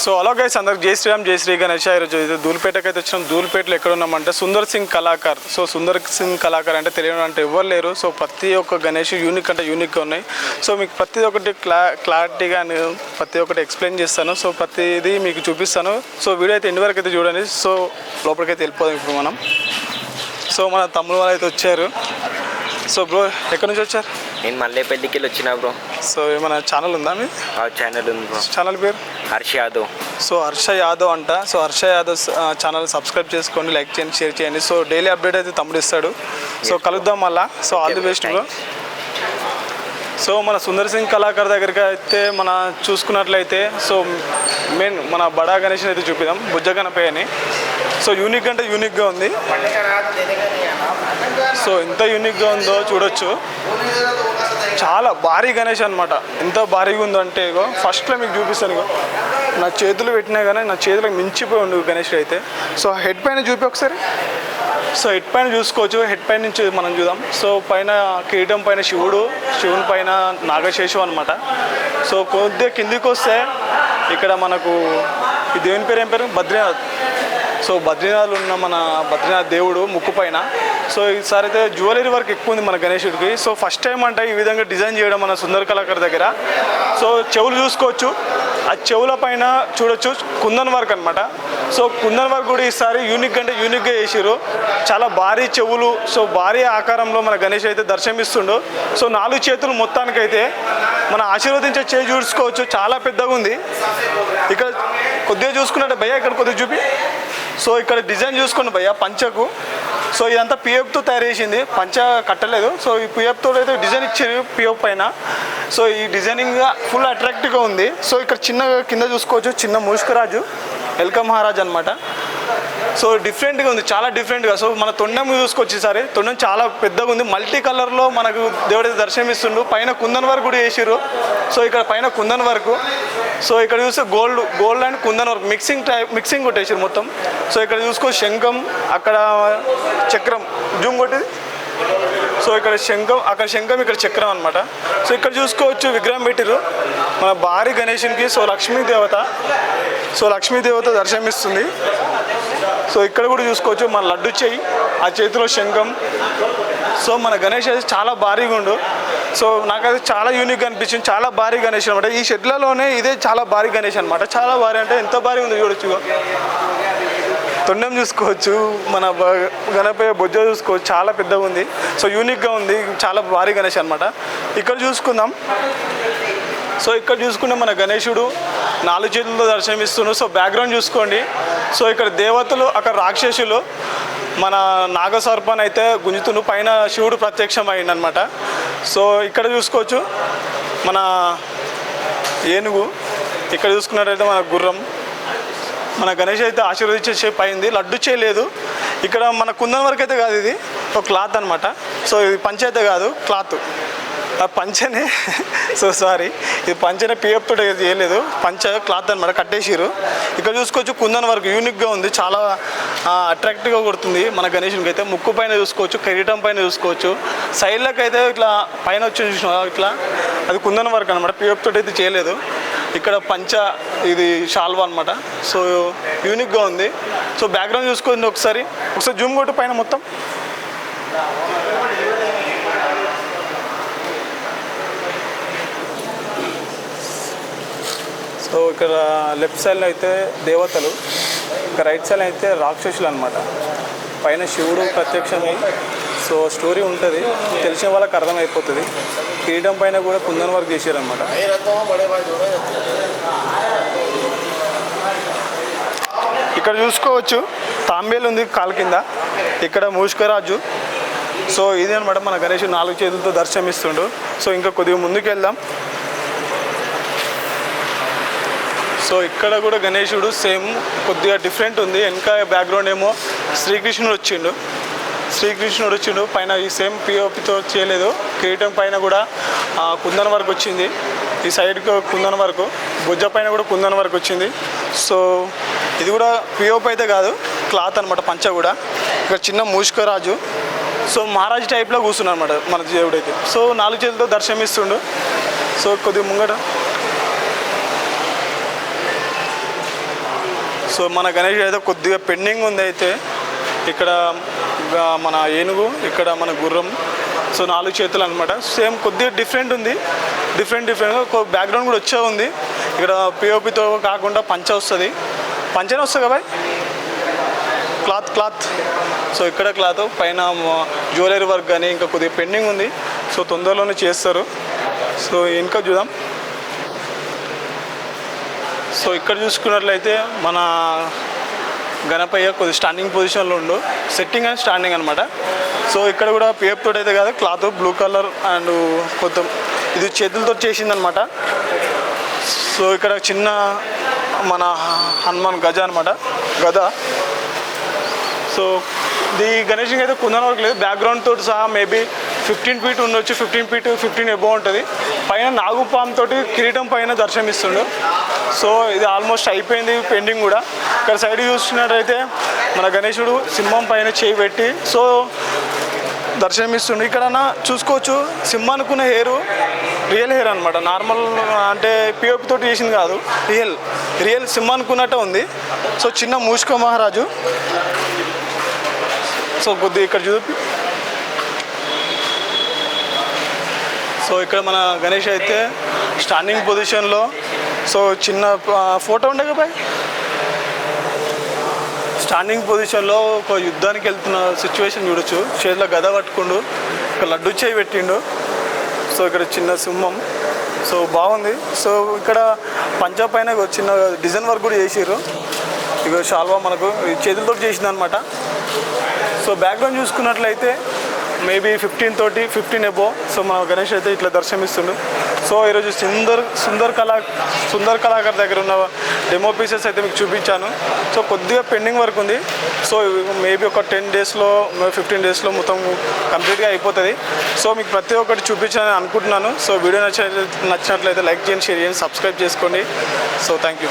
So అలా guys అందరికి జై శ్రీరామ్ జై శ్రీ గణేష్. ఈరోజు ఇది అయితే వచ్చినాం. దూల్పేటలో ఎక్కడ ఉన్నామంటే సుందర్ సింగ్ కళాకార్. సో సుందర్ సింగ్ కళాకార్ అంటే తెలియని అంటే ఎవరు లేరు. సో ప్రతి ఒక్క గణేష్ యూనిక్ అంటే యూనిక్గా ఉన్నాయి. సో మీకు ప్రతి ఒక్కటి క్లా క్లారిటీగా నేను ప్రతి ఒక్కటి ఎక్స్ప్లెయిన్ చేస్తాను. సో ప్రతిదీ మీకు చూపిస్తాను. సో వీడియో అయితే ఎండ్ వరకు అయితే చూడండి. సో లోపలికైతే వెళ్ళిపోదాం ఇప్పుడు మనం. సో మన తమ్ముడు వాళ్ళు అయితే వచ్చారు. సో బ్రో ఎక్కడి నుంచి వచ్చారు? నేను మల్లేపల్లికి వెళ్ళి వచ్చిన బ్రో. సో ఏమైనా ఛానల్ ఉందా మీ? ఛానల్ ఉంది బ్రో. ఛానల్ పేరు? హర్ష యాదవ్. సో హర్ష యాదవ్ అంట. So Harsha Yadav channel subscribe చేసుకోండి లైక్ చేయండి షేర్ చేయండి. సో డైలీ అప్డేట్ అయితే తమ్ముడు ఇస్తాడు. సో కలుద్దాం మళ్ళా. So all the best bro so మన సుందర్ సింగ్ కళాకార్ దగ్గరికి అయితే మన చూసుకున్నట్లయితే సో మెయిన్ మన బడా గణేష్ని అయితే చూపిద్దాం. బుజ్జ గణపయ్య అని సో యూనిక్ అంటే యూనిక్గా ఉంది. సో ఎంత యూనిక్గా ఉందో చూడొచ్చు. చాలా భారీ గణేష్ అనమాట ఎంత భారీగా ఉందో అంటే ఇగో ఫస్ట్లో మీకు చూపిస్తాను ఇగో. నా చేతులు పెట్టినా కానీ నా చేతులకు మించిపోయి ఉండు గణేష్ అయితే. సో హెడ్ పైన చూపి ఒకసారి. సో హెడ్ పైన చూసుకోవచ్చు. హెడ్ పైన నుంచి మనం చూద్దాం. సో పైన కిరీటం పైన శివుడు శివుని పైన నాగశేషం అనమాట సో కొద్దిగా కిందికి వస్తే ఇక్కడ మనకు ఈ దేవుని పేరు ఏం పేరు? బద్రీనాథ్. సో బద్రీనాథ్లో ఉన్న మన బద్రీనాథ్ దేవుడు ముక్కు పైన. సో ఈసారి అయితే జ్యువెలరీ వర్క్ ఎక్కువ ఉంది మన గణేశుడికి సో ఫస్ట్ టైం అంటే ఈ విధంగా డిజైన్ చేయడం మన సుందర కళాకారు దగ్గర. సో చెవులు చూసుకోవచ్చు. ఆ చెవుల పైన చూడొచ్చు. కుందన్ వర్క్ అనమాట సో కుందన్ వర్క్ కూడా ఈసారి యూనిక్ అంటే యూనిక్గా చేసిరు చాలా భారీ చెవులు సో భారీ ఆకారంలో మన గణేష్ అయితే దర్శనమిస్తుండు. సో నాలుగు చేతులు మొత్తానికైతే మన ఆశీర్వదించే చేయి చూసుకోవచ్చు. చాలా పెద్దగా ఉంది. ఇక్కడ కొద్దిగా చూసుకున్నట్టు భయ్య ఇక్కడ కొద్దిగా చూపి. సో ఇక్కడ డిజైన్ చూసుకోండి భయ్య పంచకు. సో ఇదంతా పిఎఫ్తో తయారు చేసింది పంచ కట్టలేదు. సో ఈ పిఎఫ్తో అయితే డిజైన్ ఇచ్చారు పిఎఫ్ పైన. సో ఈ డిజైనింగ్ ఫుల్ అట్రాక్టివ్గా ఉంది. సో ఇక్కడ చిన్న కింద చూసుకోవచ్చు చిన్న ముష్కరాజు. ఎల్క మహారాజ్ అనమాట సో డిఫరెంట్గా ఉంది చాలా డిఫరెంట్గా. సో మన తొండం చూసుకొచ్చేసరి తొండం చాలా పెద్దగా ఉంది. మల్టీ కలర్లో మనకు దేవుడి దర్శనం పైన కుందన్ వర్క్ కూడా చేసిర్రు. సో ఇక్కడ పైన కుందన్ వరకు. సో ఇక్కడ చూస్తే gold gold and kundan work. Mixing type mixing కొట్టేసారు మొత్తం. సో ఇక్కడ చూసుకో శంఖం అక్కడ చక్రం జూమ్ కొట్టేది. సో ఇక్కడ శంఖం అక్కడ శంఖం ఇక్కడ చక్రం అనమాట సో ఇక్కడ చూసుకోవచ్చు విగ్రహం పెట్టిరు మన భారీ గణేషునికి సో లక్ష్మీ దేవత. సో లక్ష్మీ దేవత దర్శనమిస్తుంది. సో ఇక్కడ కూడా చూసుకోవచ్చు మన లడ్డు చెయ్యి ఆ చేతిలో శంఖం. సో మన గణేష్ అయితే చాలా భారీగా ఉండు. సో నాకైతే చాలా యూనిక్గా అనిపించింది చాలా భారీ గణేష్ అనమాట ఈ షెడ్లలోనే ఇదే చాలా భారీ గణేష్ అనమాట చాలా భారీ అంటే ఎంత భారీ ఉంది చూడొచ్చు తొండం చూసుకోవచ్చు మన గణపయ్య బొజ్జ చూసుకోవచ్చు చాలా పెద్దగా ఉంది. సో యూనిక్గా ఉంది చాలా భారీ గణేష్ అనమాట ఇక్కడ చూసుకుందాం. సో ఇక్కడ చూసుకుంటే మన గణేషుడు నాలుగు చేతులతో దర్శనమిస్తున్నాడు సో బ్యాక్గ్రౌండ్ చూసుకోండి. సో ఇక్కడ దేవతలు అక్కడ రాక్షసులు మన నాగసర్పన్ అయితే గుంజుతును పైన శివుడు ప్రత్యక్షం అయిందనమాట సో ఇక్కడ చూసుకోవచ్చు మన ఏనుగు. ఇక్కడ చూసుకున్నట్టయితే మన గుర్రం. మన గణేష్ అయితే ఆశీర్వదించే షేప్ అయింది లడ్డు చేయలేదు. ఇక్కడ మన కుందన్ వరకు అయితే కాదు ఇది. ఒక క్లాత్ అనమాట సో ఇది పంచ అయితే కాదు క్లాత్. పంచనే సో సారీ ఇది పంచనే పిఎఫ్ తోటి అయితే చేయలేదు. పంచ క్లాత్ అనమాట కట్టేసిరు ఇక్కడ చూసుకోవచ్చు కుందన్ వరకు యూనిక్గా ఉంది చాలా అట్రాక్టివ్గా కొడుతుంది మన గణేషునికి అయితే. ముక్కు పైన చూసుకోవచ్చు కిరీటం పైన చూసుకోవచ్చు. సైడ్లకు అయితే ఇట్లా పైన వచ్చి చూసిన ఇట్లా. అది కుందన్ వర్క్ అనమాట పిఎఫ్ తోటి అయితే చేయలేదు. ఇక్కడ పంచ ఇది షాల్వా అనమాట సో యూనిక్గా ఉంది. సో బ్యాక్గ్రౌండ్ చూసుకోండి ఒకసారి ఒకసారి జూమ్ కొట్టు పైన మొత్తం. సో ఇక్కడ లెఫ్ట్ సైడ్లో అయితే దేవతలు ఇక రైట్ సైడ్ అయితే రాక్షసులు అనమాట పైన శివుడు ప్రత్యక్షమై సో స్టోరీ ఉంటుంది. తెలిసిన వాళ్ళకి అర్థమైపోతుంది. కిరీటం పైన కూడా కుందన్ వర్క్ చేశారనమాట ఇక్కడ చూసుకోవచ్చు. తాంబేలు ఉంది కాలు కింద. ఇక్కడ మూష్కరాజు. సో ఇది అనమాట మన గణేష్ నాలుగు చేతులతో దర్శనమిస్తుండు. సో ఇంకా కొద్దిగా ముందుకు వెళ్దాం సో ఇక్కడ కూడా గణేశుడు సేమ్ కొద్దిగా డిఫరెంట్ ఉంది. వెనక బ్యాక్గ్రౌండ్ ఏమో శ్రీకృష్ణుడు వచ్చిండు. శ్రీకృష్ణుడు వచ్చిండు. పైన ఈ సేమ్ పిఓపితో చేయలేదు. కిరీటం పైన కూడా ఆ, కుందన వరకు వచ్చింది. ఈ సైడ్కి కుందన వరకు భుజ పైన కూడా కుందన వరకు వచ్చింది. సో ఇది కూడా పిఓపి అయితే కాదు క్లాత్ అనమాట పంచ కూడా. ఇక్కడ చిన్న మూషికరాజు సో మహారాజ్ టైప్లో కూర్చున్నాడు అనమాట మన దేవుడైతే. సో నాలుగు చేతులతో దర్శనమిస్తుండు. సో కొద్దిగా ముంగట సో మన గణేష్ అయితే కొద్దిగా పెండింగ్ ఉంది అయితే. ఇక్కడ మన ఏనుగు ఇక్కడ మన గుర్రం సో నాలుగు చేతులు అనమాట సేమ్ కొద్దిగా డిఫరెంట్ ఉంది. డిఫరెంట్ డిఫరెంట్ బ్యాక్గ్రౌండ్ కూడా వచ్చే ఉంది. ఇక్కడ పిఓపితో కాకుండా పంచ వస్తుంది. పంచనే వస్తుంది కదా క్లాత్ క్లాత్ సో ఇక్కడ క్లాత్ పైన జ్యువెలరీ వర్క్ కానీ ఇంకా కొద్దిగా పెండింగ్ ఉంది. సో తొందరలోనే చేస్తారు. సో ఇంకా చూద్దాం. సో ఇక్కడ చూసుకున్నట్లయితే మన గణపయ్య కొద్ది స్టాండింగ్ పొజిషన్లో ఉండు. సెట్టింగ్ అండ్ స్టాండింగ్ అనమాట సో ఇక్కడ కూడా పేపుతో అయితే కాదు క్లాత్ బ్లూ కలర్ అండ్ కొత్త ఇది చేతులతో చేసిందనమాట సో ఇక్కడ చిన్న మన హనుమాన్ గజ అనమాట గద సో ఇది గణేష్ అయితే కుందన వరకు లేదు. బ్యాక్గ్రౌండ్ తోటి సహా మేబీ ఫిఫ్టీన్ ఫీట్ ఉండొచ్చు ఫిఫ్టీన్ ఫీట్ ఫిఫ్టీన్ ఎబో ఉంటుంది. పైన నాగుపాము తోటి కిరీటం పైన దర్శనమిస్తుండు. సో ఇది ఆల్మోస్ట్ అయిపోయింది పెండింగ్ కూడా. ఇక్కడ సైడ్ చూస్తున్నట్టయితే మన గణేశుడు సింహం పైన చేయి పెట్టి సో దర్శనమిస్తుండు. ఇక్కడ చూసుకోవచ్చు సింహ అనుకున్న హెయిర్ రియల్ హెయిర్ అనమాట నార్మల్ అంటే పిఓపి తోటి చేసింది కాదు రియల్. రియల్ సింహ అనుకున్నట్టే ఉంది. సో చిన్న మూషిక మహారాజు. సో కొద్దిగా ఇక్కడ చూపి సో ఇక్కడ మన గణేష్ అయితే స్టాండింగ్ పొజిషన్లో సో చిన్న ఫోటో ఉండే కదా బాయ్? స్టాండింగ్ పొజిషన్లో ఒక యుద్ధానికి వెళ్తున్న సిచ్యువేషన్ చూడొచ్చు. చేతిలో గద పట్టుకుండు ఒక లడ్డు చేయి పెట్టిండు. సో ఇక్కడ చిన్న సింహం. సో బాగుంది. సో ఇక్కడ పంజాబ్ పైన ఒక చిన్న డిజైన్ వర్క్ కూడా చేసిర్రు. ఇక షాల్వా మనకు ఇది చేతులతో చేసింది అనమాట సో బ్యాక్గ్రౌండ్ చూసుకున్నట్లయితే మేబీ ఫిఫ్టీన్ తోటి ఫిఫ్టీన్ ఎబో సో మా గణేష్ అయితే ఇట్లా దర్శనమిస్తుండు. సో ఈరోజు సుందర్ సుందర్ కళా సుందర్ కళాకారు దగ్గర ఉన్న డెమో పీసెస్ అయితే మీకు చూపించాను. సో కొద్దిగా పెండింగ్ వర్క్ ఉంది. సో మేబీ ఒక టెన్ డేస్లో ఫిఫ్టీన్ డేస్లో మొత్తం కంప్లీట్గా అయిపోతుంది. సో మీకు ప్రతి ఒక్కటి చూపించాలని అనుకుంటున్నాను. సో వీడియో నచ్చ నచ్చినట్లయితే లైక్ చేయండి షేర్ చేయండి సబ్స్క్రైబ్ చేసుకోండి. So thank you